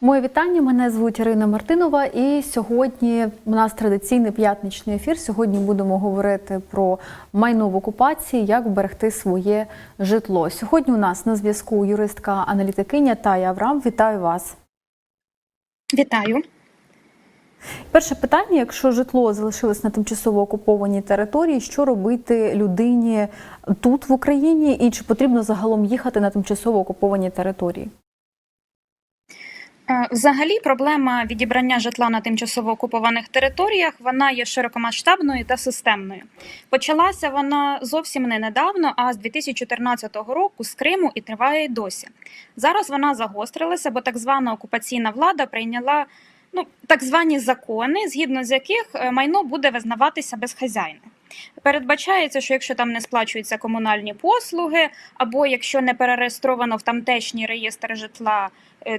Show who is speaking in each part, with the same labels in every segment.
Speaker 1: Моє вітання. Мене звуть Ірина Мартинова, і сьогодні у нас традиційний п'ятничний ефір. Сьогодні будемо говорити про майно в окупації, як вберегти своє житло. Сьогодні у нас на зв'язку юристка аналітикиня Тая Аврам. Вітаю вас.
Speaker 2: Вітаю.
Speaker 1: Перше питання: якщо житло залишилось на тимчасово окупованій території, що робити людині тут в Україні, і чи потрібно загалом їхати на тимчасово окуповані території?
Speaker 2: Е, Взагалі, проблема відібрання житла на тимчасово окупованих територіях вона є широкомасштабною та системною. Почалася вона зовсім не недавно, а з 2014 року з Криму і триває й досі. Зараз вона загострилася, бо так звана окупаційна влада прийняла ну так звані закони, згідно з яких е, майно буде визнаватися безхазяйним. Передбачається, що якщо там не сплачуються комунальні послуги, або якщо не перереєстровано в тамтешній реєстр житла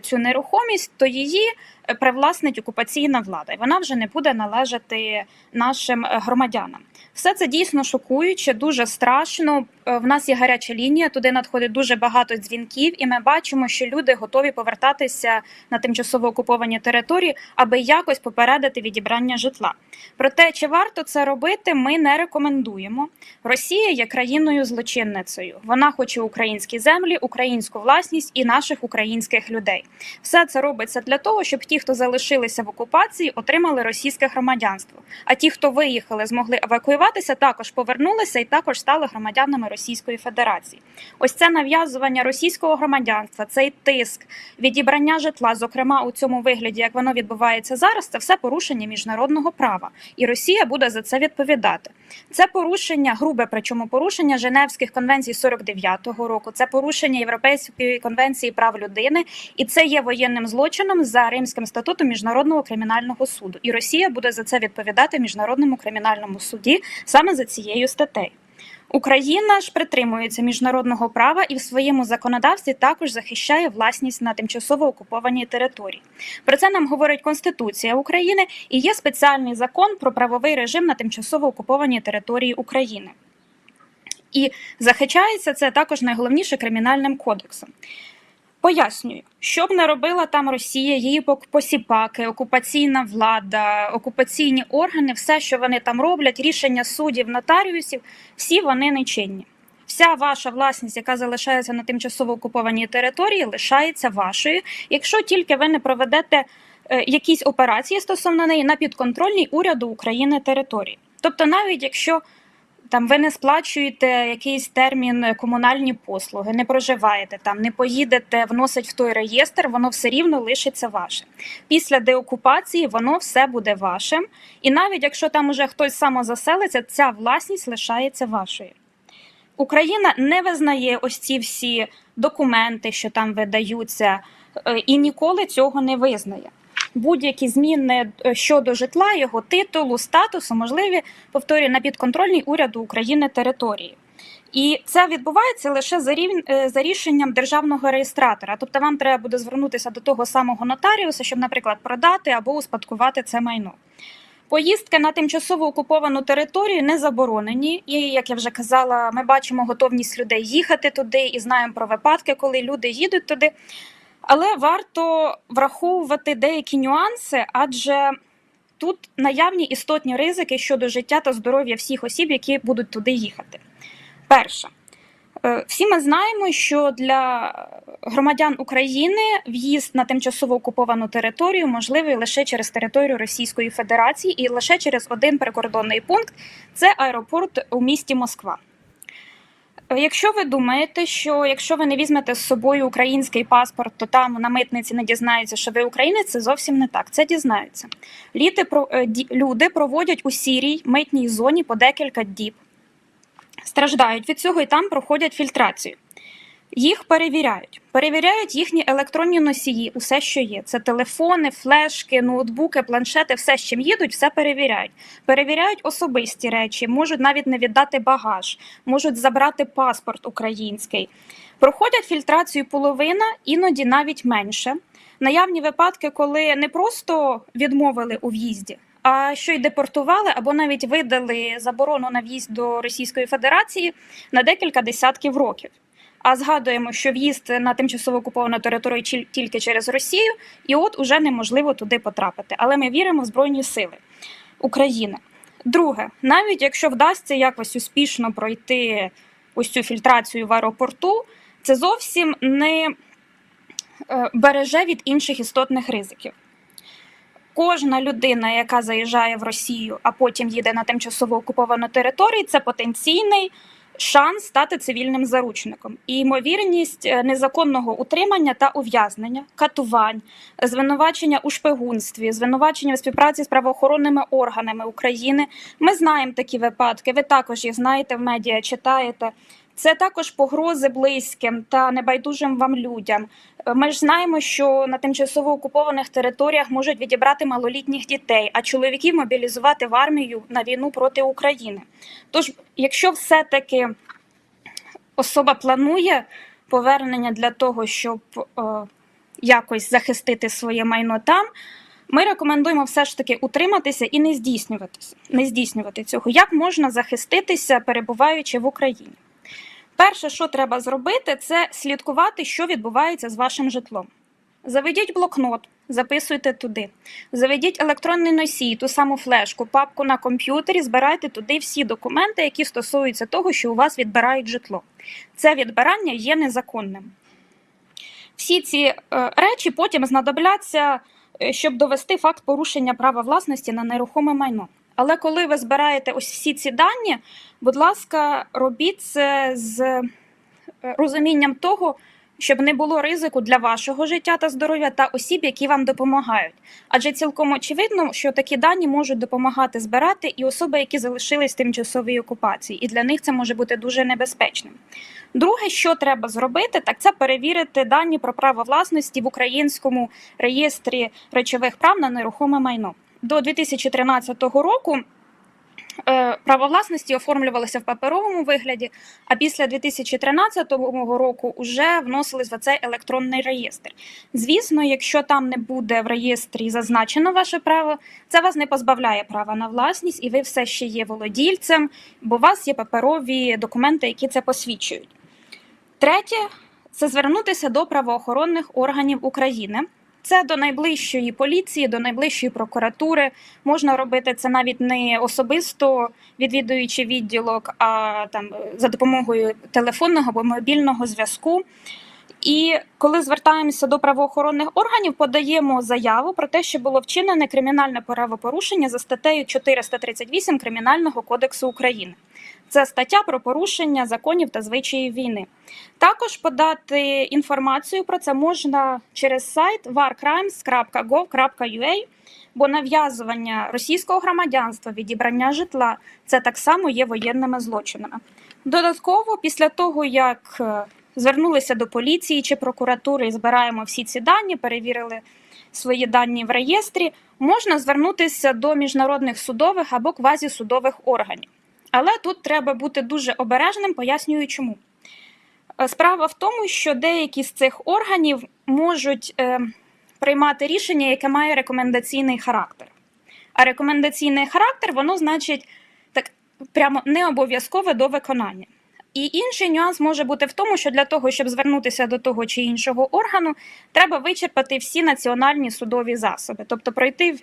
Speaker 2: цю нерухомість, то її е, привласнить окупаційна влада, і вона вже не буде належати нашим е, громадянам. Все це дійсно шокуюче, дуже страшно. Е, В нас є гаряча лінія, туди надходить дуже багато дзвінків, і ми бачимо, що люди готові повертатися на тимчасово окуповані території, аби якось попередити відібрання житла. Проте, чи варто це робити, ми не рекомендуємо. Росія є країною злочинницею. Вона хоче українські землі, українську власність і наших українських людей. Все це робиться для того, щоб ті, хто залишилися в окупації, отримали російське громадянство. А ті, хто виїхали, змогли евакуюватися, також повернулися і також стали громадянами Російської Федерації. Ось це нав'язування російського громадянства, цей тиск, відібрання житла, зокрема у цьому вигляді, як воно відбувається зараз, це все порушення міжнародного права, і Росія буде за це відповідати. Це порушення, грубе, причому порушення Женевських конвенцій 49-го року, це порушення Європейської конвенції прав людини, і це є воєнним злочином за Римським статутом міжнародного кримінального суду. І Росія буде за це відповідати міжнародному кримінальному суді саме за цією статтею. Україна ж притримується міжнародного права і в своєму законодавстві також захищає власність на тимчасово окупованій території. Про це нам говорить Конституція України і є спеціальний закон про правовий режим на тимчасово окупованій території України. І захищається це також найголовніше кримінальним кодексом. Пояснюю, що б не робила там Росія, її посіпаки, окупаційна влада, окупаційні органи, все, що вони там роблять, рішення суддів, нотаріусів, всі вони нечинні. Вся ваша власність, яка залишається на тимчасово окупованій території, лишається вашою, якщо тільки ви не проведете е, якісь операції стосовно неї на підконтрольній уряду України території. Тобто, навіть якщо там ви не сплачуєте якийсь термін е, комунальні послуги, не проживаєте там, не поїдете вносить в той реєстр, воно все рівно лишиться ваше. Після деокупації воно все буде вашим. І навіть якщо там уже хтось самозаселиться, ця власність лишається вашою. Україна не визнає ось ці всі документи, що там видаються, е, і ніколи цього не визнає. Будь-які зміни е, щодо житла, його титулу, статусу можливі, повторюю, на підконтрольній уряду України території. І це відбувається лише за рівень е, за рішенням державного реєстратора. Тобто, вам треба буде звернутися до того самого нотаріуса, щоб, наприклад, продати або успадкувати це майно. Поїздки на тимчасово окуповану територію не заборонені, і як я вже казала, ми бачимо готовність людей їхати туди і знаємо про випадки, коли люди їдуть туди. Але варто враховувати деякі нюанси, адже тут наявні істотні ризики щодо життя та здоров'я всіх осіб, які будуть туди їхати. Перше, Е, всі ми знаємо, що для громадян України в'їзд на тимчасово окуповану територію можливий лише через територію Російської Федерації і лише через один прикордонний пункт це аеропорт у місті Москва. Е, Якщо ви думаєте, що якщо ви не візьмете з собою український паспорт, то там на митниці не дізнаються, що ви українець, це зовсім не так. Це дізнаються. Літи про е, люди проводять у сірій митній зоні по декілька діб страждають від цього і там проходять фільтрацію. Їх перевіряють. Перевіряють їхні електронні носії, усе, що є. Це телефони, флешки, ноутбуки, планшети, все, з чим їдуть, все перевіряють. Перевіряють особисті речі, можуть навіть не віддати багаж, можуть забрати паспорт український. Проходять фільтрацію половина, іноді навіть менше. Наявні випадки, коли не просто відмовили у в'їзді, а що й депортували або навіть видали заборону на в'їзд до Російської Федерації на декілька десятків років. А згадуємо, що в'їзд на тимчасово окуповану територію тільки через Росію, і от уже неможливо туди потрапити. Але ми віримо в Збройні Сили України. Друге, навіть якщо вдасться якось успішно пройти ось цю фільтрацію в аеропорту, це зовсім не е, береже від інших істотних ризиків. Кожна людина, яка заїжджає в Росію, а потім їде на тимчасово окуповану територію, це потенційний шанс стати цивільним заручником. І ймовірність е, незаконного утримання та ув'язнення, катувань, звинувачення у шпигунстві, звинувачення у співпраці з правоохоронними органами України. Ми знаємо такі випадки. Ви також їх знаєте в медіа, читаєте. Це також погрози близьким та небайдужим вам людям. Ми ж знаємо, що на тимчасово окупованих територіях можуть відібрати малолітніх дітей, а чоловіків мобілізувати в армію на війну проти України. Тож, якщо все-таки особа планує повернення для того, щоб е, якось захистити своє майно там. Ми рекомендуємо все ж таки утриматися і не здійснюватися, не здійснювати цього. Як можна захиститися, перебуваючи в Україні? Перше, що треба зробити, це слідкувати, що відбувається з вашим житлом. Заведіть блокнот, записуйте туди. Заведіть електронний носій, ту саму флешку, папку на комп'ютері, збирайте туди всі документи, які стосуються того, що у вас відбирають житло. Це відбирання є незаконним. Всі ці е, речі потім знадобляться, е, щоб довести факт порушення права власності на нерухоме майно. Але коли ви збираєте ось всі ці дані, будь ласка, робіть це з е, розумінням того, щоб не було ризику для вашого життя та здоров'я та осіб, які вам допомагають. Адже цілком очевидно, що такі дані можуть допомагати збирати і особи, які залишились в тимчасовій окупації, і для них це може бути дуже небезпечним. Друге, що треба зробити, так це перевірити дані про право власності в українському реєстрі речових прав на нерухоме майно. До 2013 року е, право власності оформлювалося в паперовому вигляді, а після 2013 року вже вносились в цей електронний реєстр. Звісно, якщо там не буде в реєстрі зазначено ваше право, це вас не позбавляє права на власність, і ви все ще є володільцем, бо у вас є паперові документи, які це посвідчують. Третє це звернутися до правоохоронних органів України. Це до найближчої поліції, до найближчої прокуратури. Можна робити це навіть не особисто відвідуючи відділок, а там за допомогою телефонного або мобільного зв'язку. І коли звертаємося до правоохоронних органів, подаємо заяву про те, що було вчинене кримінальне правопорушення за статтею 438 Кримінального кодексу України. Це стаття про порушення законів та звичаїв війни. Також подати інформацію про це можна через сайт warcrimes.gov.ua, бо нав'язування російського громадянства, відібрання житла це так само є воєнними злочинами. Додатково, після того як е, звернулися до поліції чи прокуратури і збираємо всі ці дані, перевірили свої дані в реєстрі, можна звернутися до міжнародних судових або квазісудових органів. Але тут треба бути дуже обережним, пояснюю чому. Е, Справа в тому, що деякі з цих органів можуть е, приймати рішення, яке має рекомендаційний характер. А рекомендаційний характер, воно значить так прямо не обов'язкове до виконання. І інший нюанс може бути в тому, що для того, щоб звернутися до того чи іншого органу, треба вичерпати всі національні судові засоби, тобто пройти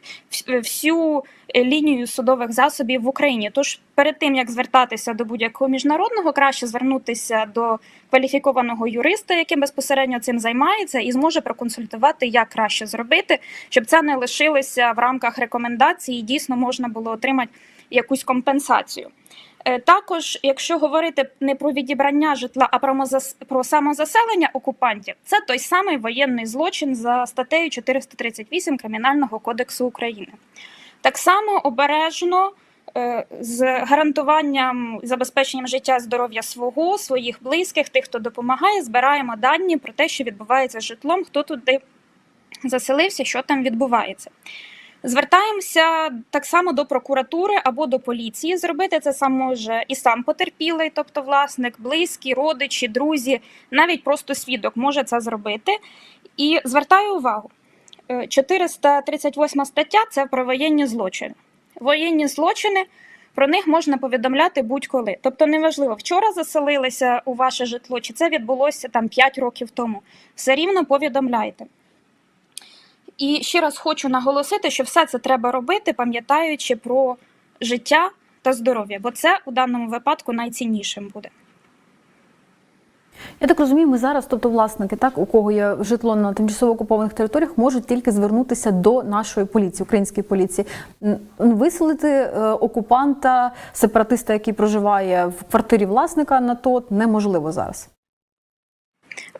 Speaker 2: всю е, лінію судових засобів в Україні. Тож перед тим як звертатися до будь-якого міжнародного, краще звернутися до кваліфікованого юриста, який безпосередньо цим займається, і зможе проконсультувати, як краще зробити, щоб це не лишилося в рамках рекомендацій, і дійсно можна було отримати якусь компенсацію. Е, Також, якщо говорити не про відібрання житла, а про самозаселення окупантів, це той самий воєнний злочин за статтею 438 Кримінального кодексу України. Так само обережно е, з гарантуванням забезпеченням життя здоров'я свого, своїх близьких, тих, хто допомагає, збираємо дані про те, що відбувається з житлом, хто туди заселився, що там відбувається. Звертаємося так само до прокуратури або до поліції. Зробити це сам може і сам потерпілий, тобто власник, близькі, родичі, друзі, навіть просто свідок може це зробити. І звертаю увагу: е, 438 стаття це про воєнні злочини. Воєнні злочини Про них можна повідомляти будь-коли. Тобто, неважливо, вчора заселилися у ваше житло, чи це відбулося там 5 років тому. Все рівно повідомляйте. І ще раз хочу наголосити, що все це треба робити, пам'ятаючи про життя та здоров'я, бо це у даному випадку найціннішим буде.
Speaker 1: Я так розумію, ми зараз, тобто власники, так у кого є житло на тимчасово окупованих територіях, можуть тільки звернутися до нашої поліції, української поліції, виселити е, окупанта, сепаратиста, який проживає в квартирі власника на ТОТ, неможливо зараз.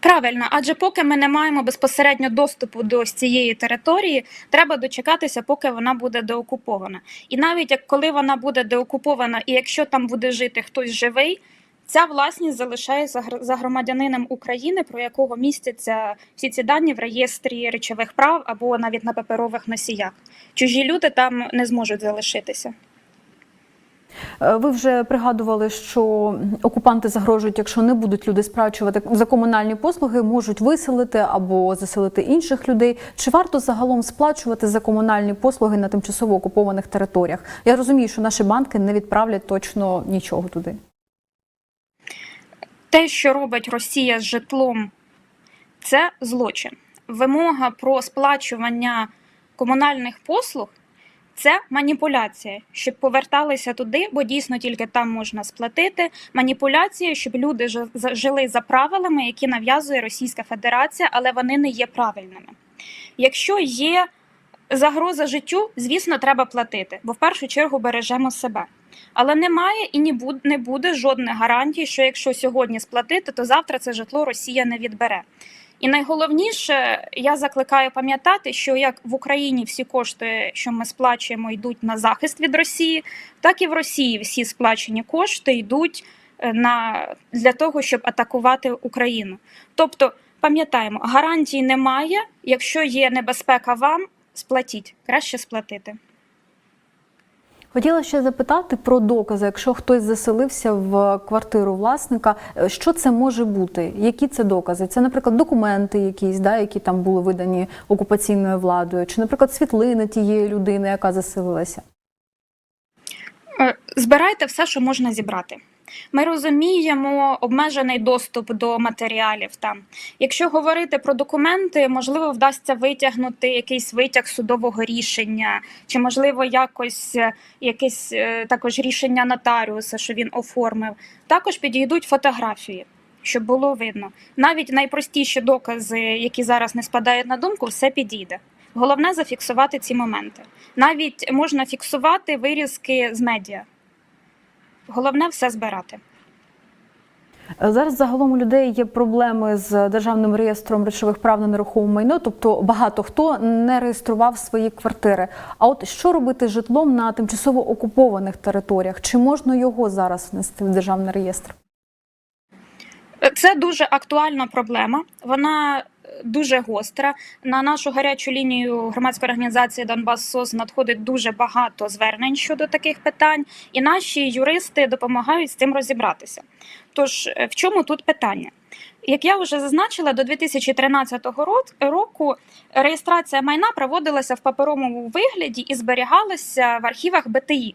Speaker 2: Правильно, адже поки ми не маємо безпосередньо доступу до цієї території, треба дочекатися, поки вона буде деокупована. І навіть як коли вона буде деокупована, і якщо там буде жити хтось живий, ця власність залишається за громадянином України, про якого містяться всі ці дані в реєстрі речових прав або навіть на паперових носіях. Чужі люди там не зможуть залишитися.
Speaker 1: Е, Ви вже пригадували, що окупанти загрожують, якщо не будуть люди сплачувати за комунальні послуги, можуть виселити або заселити інших людей. Чи варто загалом сплачувати за комунальні послуги на тимчасово окупованих територіях? Я розумію, що наші банки не відправлять точно нічого туди.
Speaker 2: те, що робить Росія з житлом, це злочин. Вимога про сплачування комунальних послуг це маніпуляція, щоб поверталися туди, бо дійсно тільки там можна сплатити. Маніпуляція, щоб люди жили за правилами, які нав'язує Російська Федерація, але вони не є правильними. Якщо є загроза життю, звісно, треба платити, бо в першу чергу бережемо себе. Але немає і не буде жодних гарантій, що якщо сьогодні сплатити, то завтра це житло Росія не відбере. І найголовніше, я закликаю пам'ятати, що як в Україні всі кошти, що ми сплачуємо, йдуть на захист від Росії, так і в Росії всі сплачені кошти йдуть е, на для того, щоб атакувати Україну. Тобто, пам'ятаємо, гарантій немає. Якщо є небезпека вам, сплатіть краще сплатити.
Speaker 1: Хотіла ще запитати про докази. Якщо хтось заселився в квартиру власника, е, що це може бути? Які це докази? Це, наприклад, документи якісь, да, які там були видані окупаційною владою, чи, наприклад, світлини тієї людини, яка заселилася?
Speaker 2: Е, Збирайте все, що можна зібрати. Ми розуміємо обмежений доступ до матеріалів там. Якщо говорити про документи, можливо, вдасться витягнути якийсь витяг судового рішення, чи можливо якось е, якесь е, також рішення нотаріуса, що він оформив. Також підійдуть фотографії, щоб було видно. Навіть найпростіші докази, які зараз не спадають на думку, все підійде. Головне зафіксувати ці моменти. Навіть можна фіксувати вирізки з медіа. Головне все збирати.
Speaker 1: Зараз загалом у людей є проблеми з державним реєстром речових прав на нерухоме майно, тобто багато хто не реєстрував свої квартири. А от що робити з житлом на тимчасово окупованих територіях? Чи можна його зараз внести в державний реєстр?
Speaker 2: Це дуже актуальна проблема. Вона дуже гостра. На нашу гарячу лінію громадської організації Донбас СОС надходить дуже багато звернень щодо таких питань, і наші юристи допомагають з цим розібратися. Тож, е, в чому тут питання? Як я вже зазначила, до 2013 ро- року реєстрація майна проводилася в паперовому вигляді і зберігалася в архівах БТІ.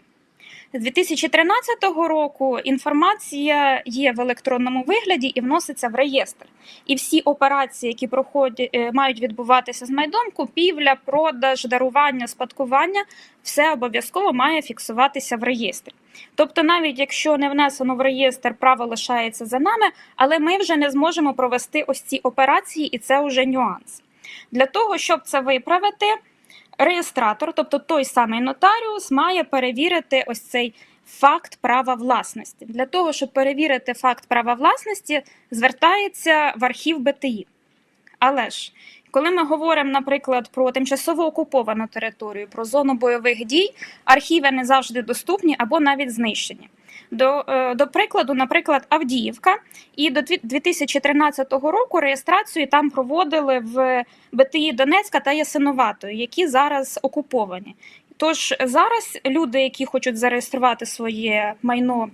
Speaker 2: З 2013 року інформація є в електронному вигляді і вноситься в реєстр. І всі операції, які проходять, е, мають відбуватися з майдом, купівля, продаж, дарування, спадкування, все обов'язково має фіксуватися в реєстрі. Тобто, навіть якщо не внесено в реєстр, право лишається за нами, але ми вже не зможемо провести ось ці операції, і це вже нюанс. Для того, щоб це виправити, реєстратор, тобто той самий нотаріус, має перевірити ось цей факт права власності. Для того, щоб перевірити факт права власності, звертається в архів БТІ. Але ж, коли ми говоримо, наприклад, про тимчасово окуповану територію, про зону бойових дій, архіви не завжди доступні або навіть знищені. До, е, до прикладу, наприклад, Авдіївка, і до 2013 року реєстрацію там проводили в БТІ Донецька та Ясиноватої, які зараз окуповані. Тож зараз люди, які хочуть зареєструвати своє майно,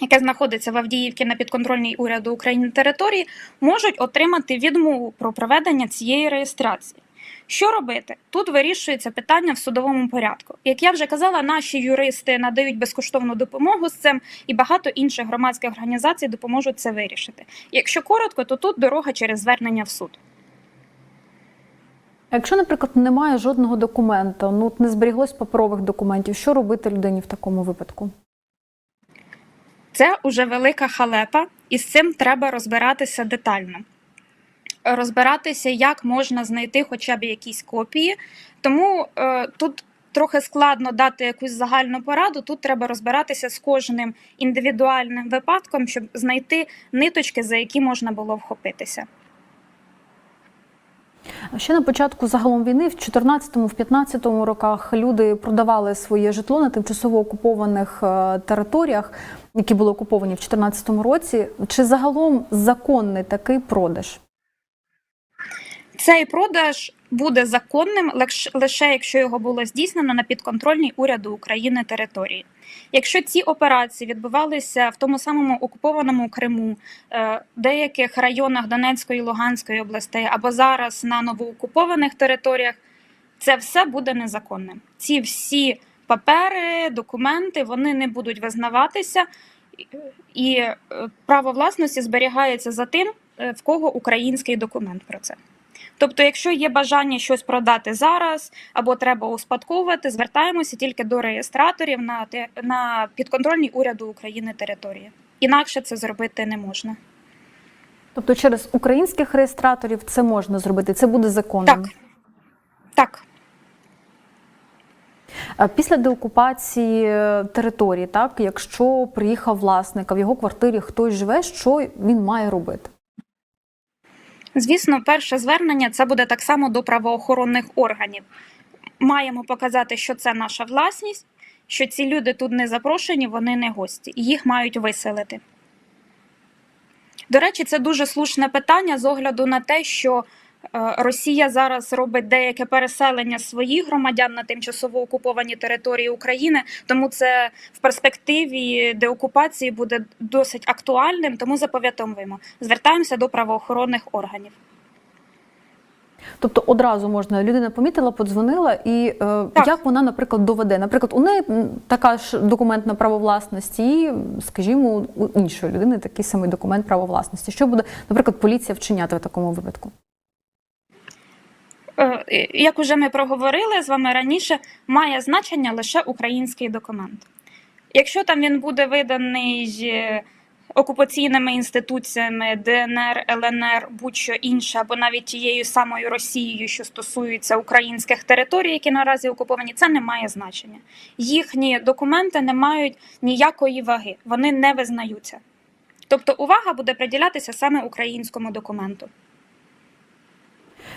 Speaker 2: яке знаходиться в Авдіївці на підконтрольній уряду України території, можуть отримати відмову про проведення цієї реєстрації. Що робити? Тут вирішується питання в судовому порядку. Як я вже казала, наші юристи надають безкоштовну допомогу з цим, і багато інших громадських організацій допоможуть це вирішити. Якщо коротко, то тут дорога через звернення в суд.
Speaker 1: А Якщо, наприклад, немає жодного документа, ну не зберіглось паперових документів, що робити людині в такому випадку?
Speaker 2: Це уже велика халепа, і з цим треба розбиратися детально. Розбиратися, як можна знайти хоча б якісь копії. Тому е, тут трохи складно дати якусь загальну пораду. Тут треба розбиратися з кожним індивідуальним випадком, щоб знайти ниточки, за які можна було вхопитися.
Speaker 1: Ще на початку загалом війни, в 14-15 роках, люди продавали своє житло на тимчасово окупованих е, територіях, які були окуповані в 2014 році. Чи загалом законний такий продаж?
Speaker 2: Цей продаж буде законним лише якщо його було здійснено на підконтрольній уряду України території. Якщо ці операції відбувалися в тому самому окупованому Криму, е, деяких районах Донецької Луганської областей або зараз на новоокупованих територіях, це все буде незаконним. Ці всі папери, документи вони не будуть визнаватися, і е, право власності зберігається за тим, е, в кого український документ про це. Тобто, якщо є бажання щось продати зараз або треба успадковувати, звертаємося тільки до реєстраторів на, на підконтрольній уряду України території. Інакше це зробити не можна.
Speaker 1: Тобто через українських реєстраторів це можна зробити, це буде законним.
Speaker 2: Так. Так.
Speaker 1: Після деокупації е, території, так якщо приїхав власник, а в його квартирі хтось живе, що він має робити?
Speaker 2: Звісно, перше звернення це буде так само до правоохоронних органів. Маємо показати, що це наша власність, що ці люди тут не запрошені, вони не гості, і їх мають виселити. До речі, це дуже слушне питання з огляду на те, що Росія зараз робить деяке переселення своїх громадян на тимчасово окуповані території України, тому це в перспективі деокупації буде досить актуальним. Тому запам'ятовуємо, звертаємося до правоохоронних органів.
Speaker 1: Тобто одразу можна людина помітила, подзвонила, і е, як вона, наприклад, доведе? Наприклад, у неї така ж документ на право власності, і, скажімо, у іншої людини такий самий документ право власності. Що буде, наприклад, поліція вчиняти в такому випадку?
Speaker 2: Е, Як уже ми проговорили з вами раніше, має значення лише український документ. Якщо там він буде виданий е, окупаційними інституціями ДНР, ЛНР, будь-що інше, або навіть тією самою Росією, що стосується українських територій, які наразі окуповані, це не має значення. Їхні документи не мають ніякої ваги, вони не визнаються. Тобто увага буде приділятися саме українському документу.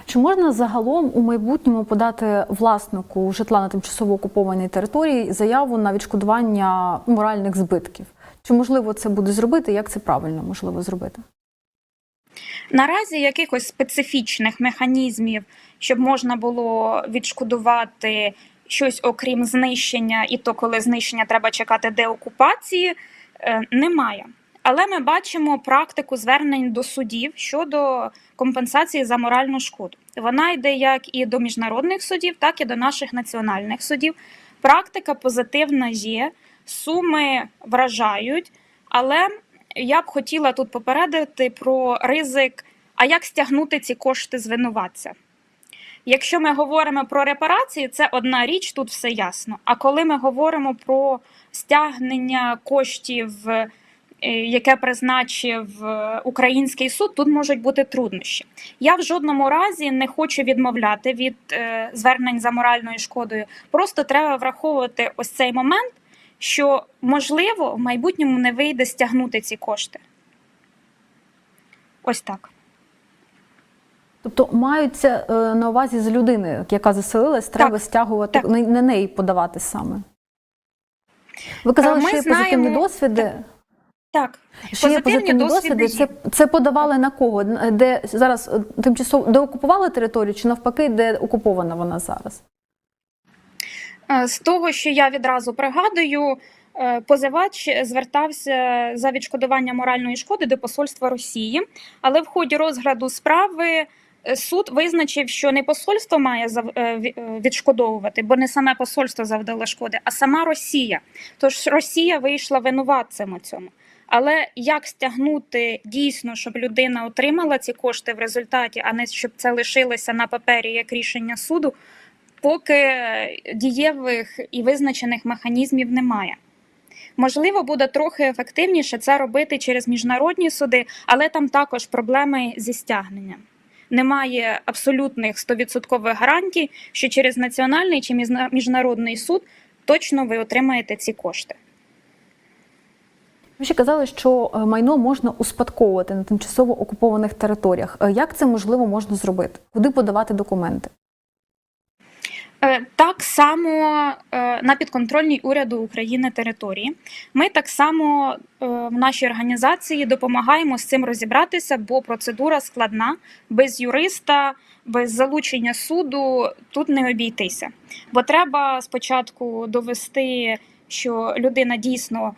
Speaker 1: Чи можна загалом у майбутньому подати власнику житла на тимчасово окупованій території заяву на відшкодування моральних збитків? Чи можливо це буде зробити? Як це правильно можливо зробити?
Speaker 2: Наразі якихось специфічних механізмів, щоб можна було відшкодувати щось окрім знищення, і то коли знищення треба чекати деокупації, е, немає. Але ми бачимо практику звернень до судів щодо компенсації за моральну шкоду. Вона йде як і до міжнародних судів, так і до наших національних судів. Практика позитивна є, суми вражають, але я б хотіла тут попередити про ризик, а як стягнути ці кошти з винуватця. Якщо ми говоримо про репарації, це одна річ, тут все ясно. А коли ми говоримо про стягнення коштів, яке призначив е, український суд, тут можуть бути труднощі. Я в жодному разі не хочу відмовляти від е, звернень за моральною шкодою. Просто треба враховувати ось цей момент, що можливо в майбутньому не вийде стягнути ці кошти. Ось так.
Speaker 1: Тобто маються е, на увазі з людини, яка заселилась, треба стягувати
Speaker 2: так.
Speaker 1: не, не неї подавати саме. Ви казали,
Speaker 2: Е, ми
Speaker 1: що є
Speaker 2: знаємо-
Speaker 1: позитивні досвіди.
Speaker 2: Так,
Speaker 1: Що є позитивні досвіди? Це, це подавали на кого? Де зараз е, тимчасово де окупували територію, чи навпаки, де окупована вона зараз?
Speaker 2: Е, З того, що я відразу пригадую, е, позивач звертався за відшкодування моральної шкоди до посольства Росії, але в ході розгляду справи суд визначив, що не посольство має відшкодовувати, бо не саме посольство завдало шкоди, а сама Росія. Тож Росія вийшла винуватцем у цьому. Але як стягнути дійсно, щоб людина отримала ці кошти в результаті, а не щоб це лишилося на папері як рішення суду, поки дієвих і визначених механізмів немає. Можливо, буде трохи ефективніше це робити через міжнародні суди, але там також проблеми зі стягненням. Немає абсолютних 100% гарантій, що через національний чи міжнародний суд точно ви отримаєте ці кошти.
Speaker 1: Ви ще казали, що е, майно можна успадковувати на тимчасово окупованих територіях. Е, Як це можливо можна зробити? Куди подавати документи?
Speaker 2: Е, Так само на підконтрольній уряду України території. Ми так само в нашій організації допомагаємо з цим розібратися, бо процедура складна, без юриста, без залучення суду тут не обійтися. Бо треба спочатку довести, що людина дійсно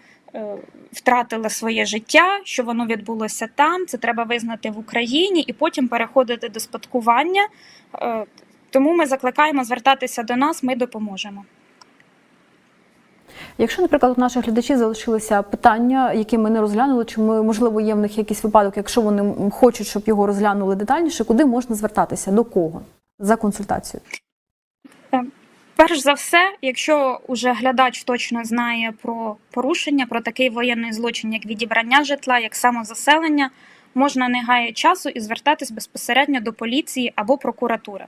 Speaker 2: втратила своє життя, що воно відбулося там. Це треба визнати в Україні і потім переходити до спадкування. Е, Тому ми закликаємо звертатися до нас, ми допоможемо.
Speaker 1: Якщо, наприклад, у наших глядачів залишилися питання, які ми не розглянули, чи ми, можливо є в них якийсь випадок, якщо вони хочуть, щоб його розглянули детальніше, куди можна звертатися? До кого за консультацією?
Speaker 2: Перш за все, якщо уже глядач точно знає про порушення, про такий воєнний злочин, як відібрання житла, як самозаселення, можна не гає часу і звертатись безпосередньо до поліції або прокуратури.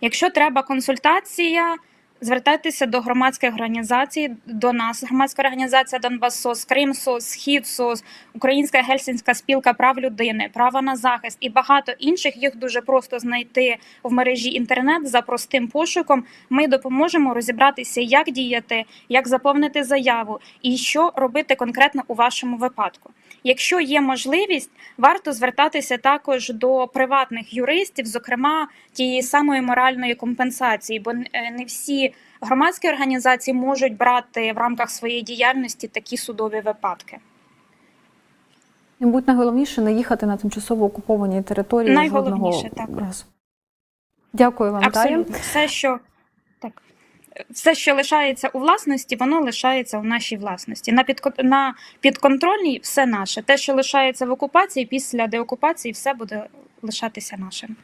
Speaker 2: Якщо треба консультація, звертайтеся до громадських організацій, до нас, громадська організація Донбас-СОС, Крим-СОС, Схід-СОС, Українська Гельсінська спілка прав людини, право на захист і багато інших. Їх дуже просто знайти в мережі інтернет за простим пошуком. Ми допоможемо розібратися, як діяти, як заповнити заяву і що робити конкретно у вашому випадку. Якщо є можливість, варто звертатися також до приватних юристів, зокрема тієї самої моральної компенсації, бо е, не всі громадські організації можуть брати в рамках своєї діяльності такі судові випадки.
Speaker 1: І будь найголовніше не їхати на тимчасово окуповані території
Speaker 2: Найголовніше, так.
Speaker 1: разу. Дякую вам.
Speaker 2: Абсолютно, все, що так. Все, що лишається у власності, воно лишається у нашій власності. На підко- на підконтрольній все наше. Те, що лишається в окупації, після деокупації, все буде лишатися нашим.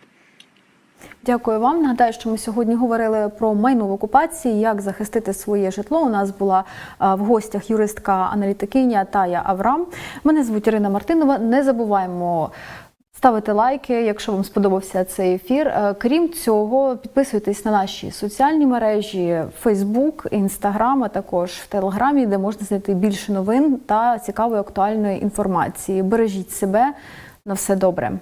Speaker 1: Дякую вам. Нагадаю, що ми сьогодні говорили про майно в окупації, як захистити своє житло. У нас була в гостях юристка аналітикиня Тая Аврам. Мене звуть Ірина Мартинова. Не забуваємо. Ставити лайки, якщо вам сподобався цей ефір. Е, Крім цього, підписуйтесь на наші соціальні мережі: Facebook, Instagram, а також в Телеграмі, де можна знайти більше новин та цікавої актуальної інформації. Бережіть себе на все добре.